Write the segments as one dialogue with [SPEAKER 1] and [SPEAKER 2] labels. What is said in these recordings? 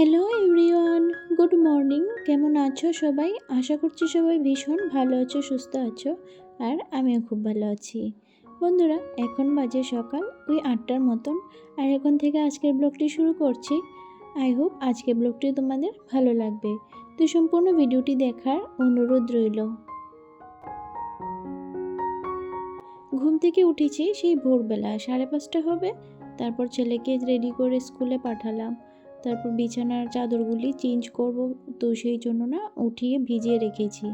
[SPEAKER 1] Hello everyone good morning কেমন আছো সবাই? আশা করছি সবাই ভীষণ ভালো আছো, সুস্থ আছো, আর আমিও খুব ভালো আছি। বন্ধুরা, এখন বাজে সকাল, ওই আটটার মতন, আর এখন থেকে আজকের ব্লগটি শুরু করছি। আই হোপ আজকের ব্লগটি তোমাদের ভালো লাগবে। তো সম্পূর্ণ ভিডিওটি দেখার অনুরোধ রইল। ঘুম থেকে উঠেছি সেই ভোরবেলা, সাড়ে পাঁচটা হবে। তারপর ছেলেকে রেডি করে স্কুলে পাঠালাম। তারপর বিছানার চাদরগুলি চেঞ্জ করব তো সেই জন্য না উঠিয়ে ভিজিয়ে রেখেছি।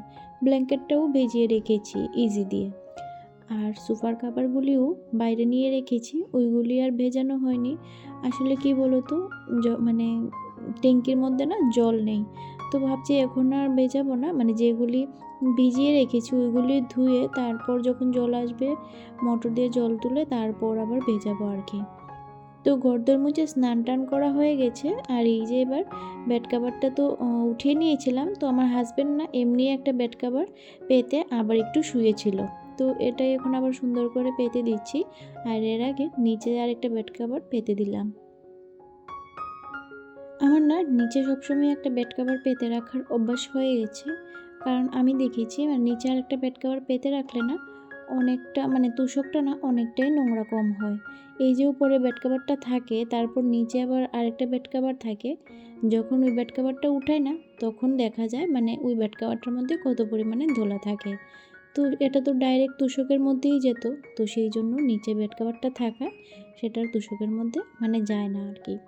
[SPEAKER 1] ব্ল্যাঙ্কেটটাও ভিজিয়ে রেখেছি ইজি দিয়ে। আর সুপার কাপড়গুলিও বাইরে নিয়ে রেখেছি, ওইগুলি আর ভেজানো হয়নি। আসলে কি বলো তো মানে ট্যাঙ্কির মধ্যে না জল নেই। তো ভাবছি এখন আর ভেজাবো না মানে যেগুলি ভিজিয়ে রেখেছি ওইগুলি ধুয়ে তারপর যখন জল আসবে, মোটর দিয়ে জল তুলে তারপর আবার ভেজাবো আর কি। তো ঘরদোর মুছে স্নান টান করা হয়ে গেছে। আর এই যে এবার বেড কাভারটা তো উঠিয়ে নিয়েছিলাম। তো আমার হাজব্যান্ড না এমনি একটা বেড কাভার পেতে আবার একটু শুয়েছিল। তো এটাই এখন আবার সুন্দর করে পেতে দিচ্ছি। আর এর আগে নিচে আর একটা বেড কাভার পেতে দিলাম। আমার না নিচে সবসময় একটা বেড কাভার পেতে রাখার অভ্যাস হয়ে গেছে। কারণ আমি দেখেছি মানে নিচে আর একটা বেড কাভার পেতে রাখলে না অনেকটা মানে তোষকটা না অনেকটাই নোংরা কম হয়। এই যে উপরে বেড কাভারটা থাকে, তারপর নিচে আবার আরেকটা বেড কাভার থাকে, যখন ওই বেড কাভারটা উঠায় না, তখন দেখা যায় মানে ওই বেড কাভারটার মধ্যে কত পরিমাণে ধোলা থাকে। তো এটা তো ডাইরেক্ট তুষকের মধ্যেই যেত, তো সেই জন্য নিচে বেড কাভারটা থাকা সেটার তুষকের মধ্যে মানে যায় না আর কি।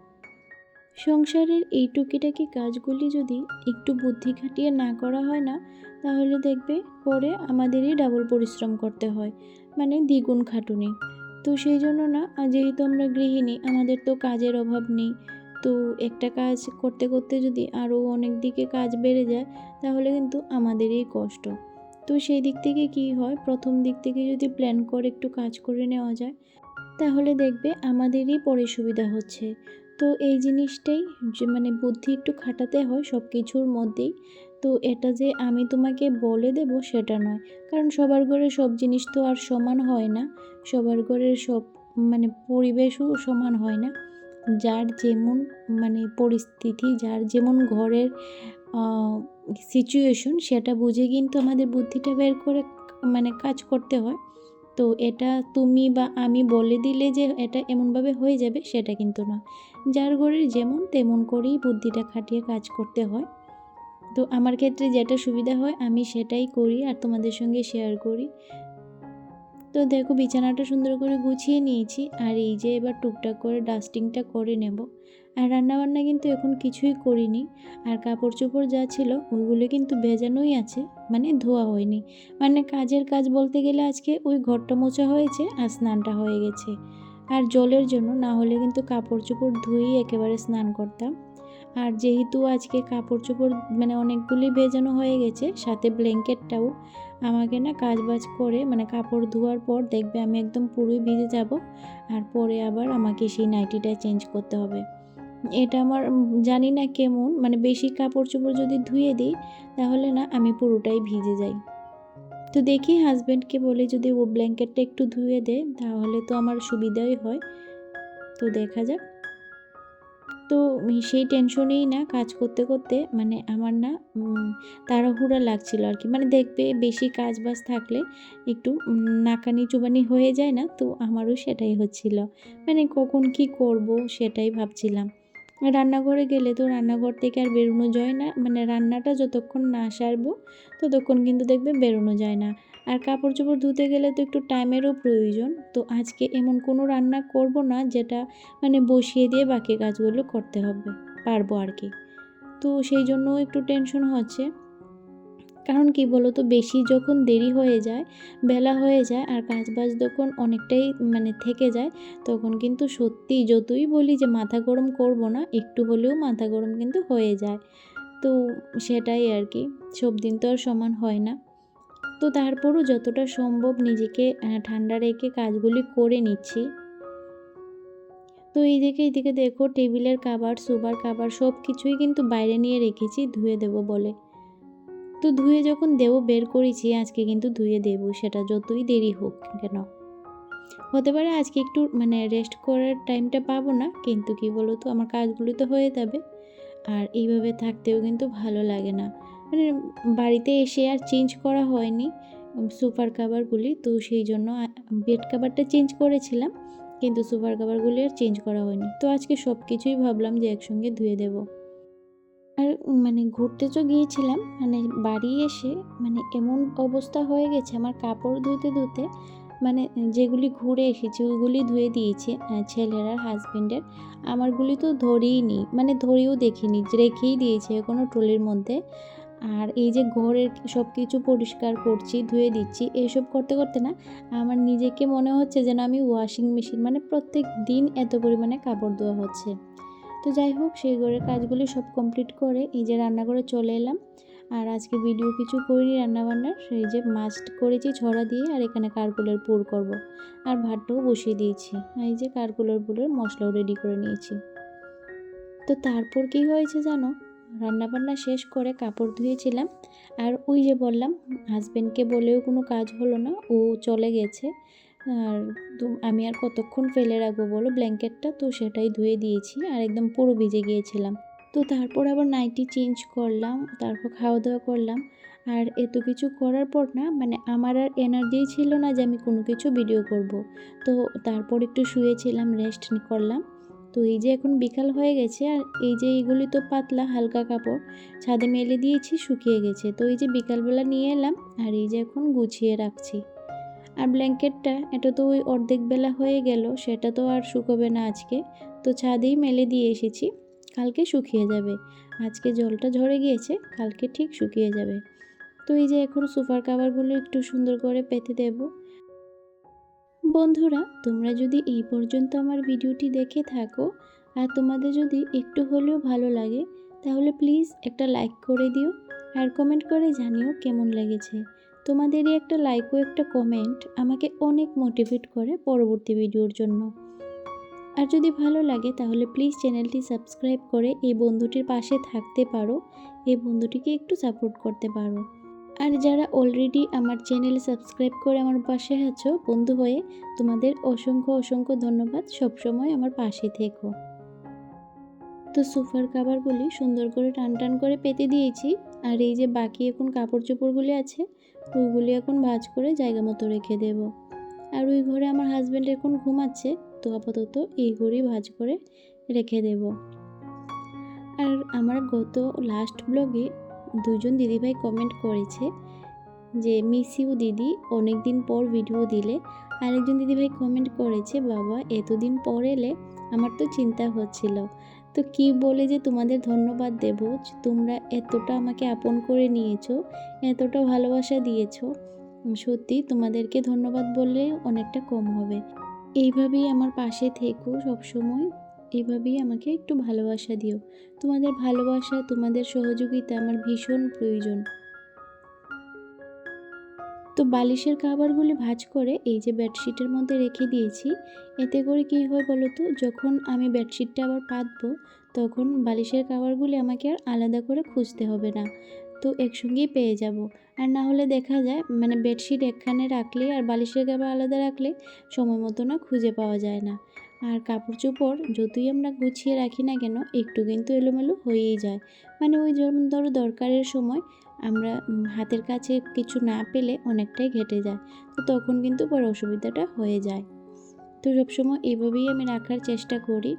[SPEAKER 1] সংসারের এই টুকিটাকি কাজগুলি যদি একটু বুদ্ধি খাটিয়ে না করা হয় না, তাহলে দেখবে পরে আমাদেরই ডাবল পরিশ্রম করতে হয় মানে দ্বিগুণ খাটুনি। তো সেই জন্য না যেহেতু আমরা গৃহিণী, আমাদের তো কাজের অভাব নেই। তো একটা কাজ করতে করতে যদি আরও অনেক দিকে কাজ বেড়ে যায়, তাহলে কিন্তু আমাদেরই কষ্ট। তো সেই দিক থেকে কি হয়, প্রথম দিক থেকে যদি প্ল্যান করে একটু কাজ করে নেওয়া যায়, তাহলে দেখবে আমাদেরই পরে সুবিধা হচ্ছে। তো এই জিনিসটাই যে মানে বুদ্ধি একটু খাটাতে হয় সব কিছুর মধ্যেই। তো এটা যে আমি তোমাকে বলে দেব সেটা নয়। কারণ সবার ঘরে সব জিনিস তো আর সমান হয় না। সবার ঘরের সব মানে পরিবেশও সমান হয় না। যার যেমন মানে পরিস্থিতি, যার যেমন ঘরের সিচুয়েশন সেটা বুঝে কিন্তু আমাদের বুদ্ধিটা বের করে মানে কাজ করতে হয়। তো এটা তুমি বা আমি বলে দিলে যে এটা এমনভাবে হয়ে যাবে, সেটা কিন্তু না। যার ঘরের যেমন তেমন করেই বুদ্ধিটা খাটিয়ে কাজ করতে হয়। তো আমার ক্ষেত্রে যেটা সুবিধা হয়, আমি সেটাই করি আর তোমাদের সঙ্গে শেয়ার করি। তো দেখো, বিছানাটা সুন্দর করে গুছিয়ে নিয়েছি আর এই যে এবার টুকটাক করে ডাস্টিংটা করে নেব। আর রান্নাবান্না কিন্তু এখন কিছুই করিনি। আর কাপড় চোপড় যা ছিল, ওইগুলো কিন্তু ভেজানোই আছে মানে ধোয়া হয়নি। মানে কাজের কাজ বলতে গেলে আজকে ওই ঘরটা মোছা হয়েছে আর স্নানটা হয়ে গেছে। আর জলের জন্য, না হলে কিন্তু কাপড় চোপড় ধুয়েই একেবারে স্নান করতাম। আর যেহেতু আজকে কাপড় চোপড় মানে অনেকগুলি ভেজানো হয়ে গেছে, সাথে ব্ল্যাঙ্কেটটাও, আমাকে না কাজ বাজ করে মানে কাপড় ধোয়ার পর দেখবে আমি একদম পুরোই ভিজে যাব। আর পরে আবার আমাকে সেই নাইটিটা চেঞ্জ করতে হবে। এটা আমার জানি না কেমন মানে বেশি কাপড় চোপড় যদি ধুয়ে দিই, তাহলে না আমি পুরোটাই ভিজে যাই। তো দেখি হাজব্যান্ডকে বলে যদি ও ব্ল্যাঙ্কেটটা একটু ধুয়ে দেয়, তাহলে তো আমার সুবিধাই হয়। তো দেখা যাক। তো সেই টেনশনেই না কাজ করতে করতে মানে আমার না তাড়াহুড়া লাগছিল আর কি। মানে দেখবে বেশি কাজ বাজ থাকলে একটু নাকানি চুবানি হয়ে যায় না, তো আমারও সেটাই হচ্ছিল। মানে কখন কি করব সেটাই ভাবছিলাম। রান্নাঘরে গেলে তো রান্নাঘর থেকে আর বেরোনো যায় না মানে রান্নাটা যতক্ষণ না সারবো ততক্ষণ কিন্তু দেখবে বেরোনো যায় না। আর কাপড় চোপড় ধুতে গেলে তো একটু টাইমেরও প্রয়োজন, তো আজকে এমন কোনো রান্না করব না যেটা মানে বসিয়ে দিয়ে বাকি কাজগুলো করতে হবে, পারব আর কি। তো সেই জন্য একটু টেনশন হচ্ছে। কারণ কি বলো তো বেশি যখন দেরি হয়ে যায়, বেলা হয়ে যায় আর কাজ বাজ যখন অনেকটাই মানে থেকে যায়, তখন কিন্তু সত্যি যতই বলি যে মাথা গরম করব না, একটু হলেও মাথা গরম কিন্তু হয়ে যায়। তো সেটাই আর কি, সব দিন তো আর সমান হয় না। তো তারপরও যতটা সম্ভব নিজেকে ঠান্ডা রেখে কাজগুলি করে নিচ্ছি। তো এইদিকে এইদিকে দেখো, টেবিলের কাবার সোবার কাবার সব কিছুই কিন্তু বাইরে নিয়ে রেখেছি, ধুয়ে দেবো বলে। তো ধুয়ে যখন দেবো, বের করেছি, আজকে কিন্তু ধুয়ে দেবো, সেটা যতই দেরি হোক কেন। হতে পারে আজকে একটু মানে রেস্ট করার টাইমটা পাবো না, কিন্তু কি বলো তো আমার কাজগুলো তো হয়ে যাবে। আর এইভাবে থাকতেও কিন্তু ভালো লাগে না। মানে বাড়িতে এসে আর চেঞ্জ করা হয়নি, সুপার কাভারগুলি তো সেই জন্য বেড কাভারটা চেঞ্জ করেছিলাম, কিন্তু সুপার কাভারগুলি আর চেঞ্জ করা হয়নি। তো আজকে সব কিছুই ভাবলাম যে একসঙ্গে ধুয়ে দেব। আর মানে ঘুরতে তো গিয়েছিলাম মানে বাড়ি এসে মানে এমন অবস্থা হয়ে গেছে আমার কাপড় ধুতে ধুতে মানে যেগুলি ঘুরে এসেছি ওইগুলি ধুয়ে দিয়েছে ছেলের আর হাজবেন্ডের আমারগুলি তো ধরেই নি মানে ধরেও দেখিনি, রেখেই দিয়েছে কোনো ট্রলির মধ্যে। আর এই যে ঘরের সব কিছু পরিষ্কার করছি, ধুয়ে দিচ্ছি এইসব করতে করতে না আমার নিজেকে মনে হচ্ছে যেন আমি ওয়াশিং মেশিন মানে প্রত্যেক দিন এত পরিমাণে কাপড় ধোয়া হচ্ছে। তো যাই হোক, সেই ঘরের কাজগুলি সব কমপ্লিট করে এই যে রান্নাঘরে চলে এলাম। আর আজকে ভিডিও কিছু করিনি রান্নাবান্নার, সেই যে মাছ করেছি ছড়া দিয়ে আর এখানে কারকুলের পুর করব। আর ভাতটাও বসিয়ে দিয়েছি। এই যে কারকুলের পুরের মশলাও রেডি করে নিয়েছি। তো তারপর কি হয়েছে জানো? রান্নাবান্না শেষ করে কাপড় ধুয়েছিলাম। আর ওই যে বললাম হাজব্যান্ডকে বলেও কোনো কাজ হলো না, ও চলে গেছে। আর আমি আর কতক্ষণ ফেলে রাখব বলো? ব্ল্যাঙ্কেটটা তো সেটাই ধুয়ে দিয়েছি আর একদম পুরো ভিজে গিয়েছিলাম। তো তারপর আবার নাইটি চেঞ্জ করলাম, তারপর খাওয়া দাওয়া করলাম। আর এত কিছু করার পর না মানে আমার আর এনার্জি ছিল না যে আমি কোনো কিছু ভিডিও করব। তো তারপর একটু শুয়েছিলাম রেস্ট করলাম। তো এই যে এখন বিকাল হয়ে গেছে আর এই যে এইগুলি তো পাতলা, হালকা কাপড়, ছাদে মেলে দিয়েছি, শুকিয়ে গেছে। তো এই যে বিকালবেলা নিয়ে এলাম আর এই যে এখন গুছিয়ে রাখছি। আর ব্ল্যাঙ্কেটটা, এটা তো ওই অর্ধেক বেলা হয়ে গেল, সেটা তো আর শুকোবে না আজকে। তো ছাদেই মেলে দিয়ে এসেছি, কালকে শুকিয়ে যাবে। আজকে জলটা ঝরে গিয়েছে, কালকে ঠিক শুকিয়ে যাবে। তো এই যে এখন সোফার কাভারগুলো একটু সুন্দর করে পেতে দেব। বন্ধুরা, তোমরা যদি এই পর্যন্ত আমার ভিডিওটি দেখে থাকো, আর তোমাদের যদি একটু হলেও ভালো লাগে, তাহলে প্লিজ একটা লাইক করে দিও, আর কমেন্ট করে জানিও কেমন লেগেছে। তোমাদেরই একটা লাইক ও একটা কমেন্ট আমাকে অনেক মোটিভেট করে পরবর্তী ভিডিওর জন্য। আর যদি ভালো লাগে তাহলে প্লিজ চ্যানেলটি সাবস্ক্রাইব করে এই বন্ধুটির পাশে থাকতে পারো, এই বন্ধুটিকে একটু সাপোর্ট করতে পারো। আর যারা অলরেডি আমার চ্যানেল সাবস্ক্রাইব করে আমার পাশে আছো, বন্ধু হয়ে তোমাদের অসংখ্য অসংখ্য ধন্যবাদ, সবসময় আমার পাশে থেকো। তো সোফার কাভারগুলি সুন্দর করে টান টান করে পেতে দিয়েছি, আর এই যে বাকি এখন কাপড় চোপড়গুলি আছে ওইগুলি এখন ভাঁজ করে জায়গা মতো রেখে দেব। আর ওই ঘরে আমার হাজব্যান্ড এখন ঘুমাচ্ছে, তো আপাতত এই ঘরেই ভাঁজ করে রেখে দেব। আর আমার গত লাস্ট ব্লগে দুজন দিদিভাই কমেন্ট করেছে যে মিস ইউ দিদি অনেক দিন পর ভিডিও দিলে। আরেকজন দিদিভাই কমেন্ট করেছে, বাবা, এতদিন পর এলে আমার তো চিন্তা হচ্ছিল। তো কি বলে যে তোমাদের ধন্যবাদ দেব? তোমরা এতটা আমাকে আপন করে নিয়েছো, এতটা ভালোবাসা দিয়েছ। সত্যি তোমাদেরকে ধন্যবাদ বললে অনেকটা কম হবে। এইভাবেই আমার পাশে থেকো সবসময়। এইভাবেই আমাকে একটু ভালোবাসা দিও। তোমাদের ভালোবাসা, তোমাদের সহযোগিতা আমার ভীষণ প্রয়োজন। তো বালিশের কাভারগুলি ভাঁজ করে এই যে বেডশিটের মধ্যে রেখে দিয়েছি, এতে করে কী হয় বলো তো? যখন আমি বেডশিটটা আবার পাতবো, তখন বালিশের কাভারগুলি আমাকে আর আলাদা করে খুঁজতে হবে না। তো একসঙ্গেই পেয়ে যাব। আর না হলে দেখা যায় মানে বেডশিট একখানে রাখলে আর বালিশের কাভার আলাদা রাখলে সময় মতো না খুঁজে পাওয়া যায় না। আর কাপড় চোপড় যতই আমরা গুছিয়ে রাখি না কেন, একটু কিন্তু এলোমেলো হয়েই যায়। মানে ওই যেমন ধরো দরকারের সময় আমরা হাতের কাছে কিছু না পেলে অনেকটাই ঘেটে যায়, তো তখন কিন্তু পরে অসুবিধাটা হয়ে যায়। তো সবসময় এইভাবেই আমি রাখার চেষ্টা করি।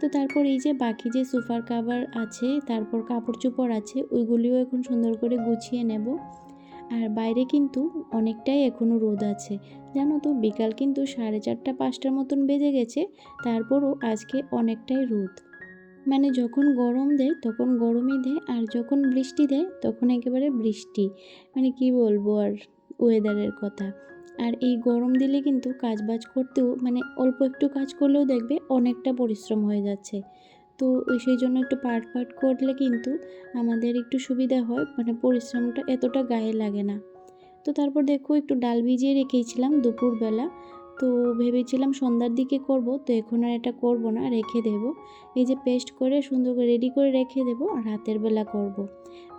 [SPEAKER 1] তো তারপর এই যে বাকি যে সোফার কাভার আছে, তারপর কাপড় চোপড় আছে, ওইগুলিও এখন সুন্দর করে গুছিয়ে নেব। আর বাইরে কিন্তু অনেকটাই এখনও রোদ আছে। জানো তো, বিকাল কিন্তু সাড়ে চারটা, পাঁচটার মতন বেজে গেছে, তারপরও আজকে অনেকটাই রোদ। মানে যখন গরম দেয়, তখন গরমই দেয়, আর যখন বৃষ্টি দেয়, তখন একেবারে বৃষ্টি। মানে কি বলব আর ওয়েদারের কথা। আর এই গরম দিলে কিন্তু কাজ বাজ করতেও মানে অল্প একটু কাজ করলেও দেখবে অনেকটা পরিশ্রম হয়ে যাচ্ছে। তো ওই সেই জন্য একটু পার্ট পার্ট করলে কিন্তু আমাদের একটু সুবিধা হয় মানে পরিশ্রমটা এতটা গায়ে লাগে না। তো তারপর দেখো একটু ডাল ভিজিয়ে রেখেছিলাম দুপুরবেলা, তো ভেবেছিলাম সন্ধ্যার দিকে করব, তো এখন আর এটা করব না, রেখে দেব। এই যে পেস্ট করে সুন্দর করে রেডি করে রেখে দেব আর রাতের বেলা করব।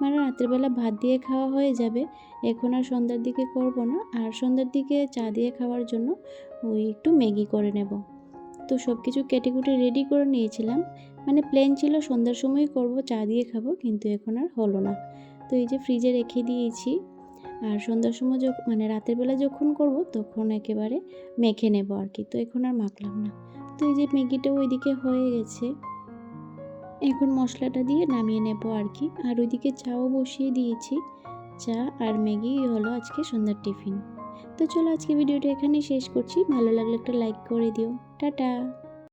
[SPEAKER 1] মানে রাতের বেলা ভাত দিয়ে খাওয়া হয়ে যাবে, এখন আর সন্ধ্যার দিকে করব না, আর সন্ধ্যার দিকে চা দিয়ে খাওয়ার জন্য ওই একটু ম্যাগি করে নেব। তো সব কিছু কেটে কুটে রেডি করে নিয়েছিলাম মানে প্লেন ছিল, সন্ধ্যার সময় করব, চা দিয়ে খাব, কিন্তু এখন আর হলো না। তো এই যে ফ্রিজে রেখে দিয়েছি। আর সন্ধ্যার সময় যখন মানে রাতের বেলা যখন করব, তখন একেবারে মেখে নেব আর কি। তো এখন আর মাখলাম না। তো এই যে ম্যাগিটা ওইদিকে হয়ে গেছে। এখন মশলাটা দিয়ে নামিয়ে নেব আর কি। আর ওইদিকে চাও বসিয়ে দিয়েছি। চা আর ম্যাগি হলো আজকে সন্ধ্যার টিফিন। তো চলো আজকে ভিডিওটা এখানেই শেষ করছি। ভালো লাগলে একটা লাইক করে দিও। টাটা!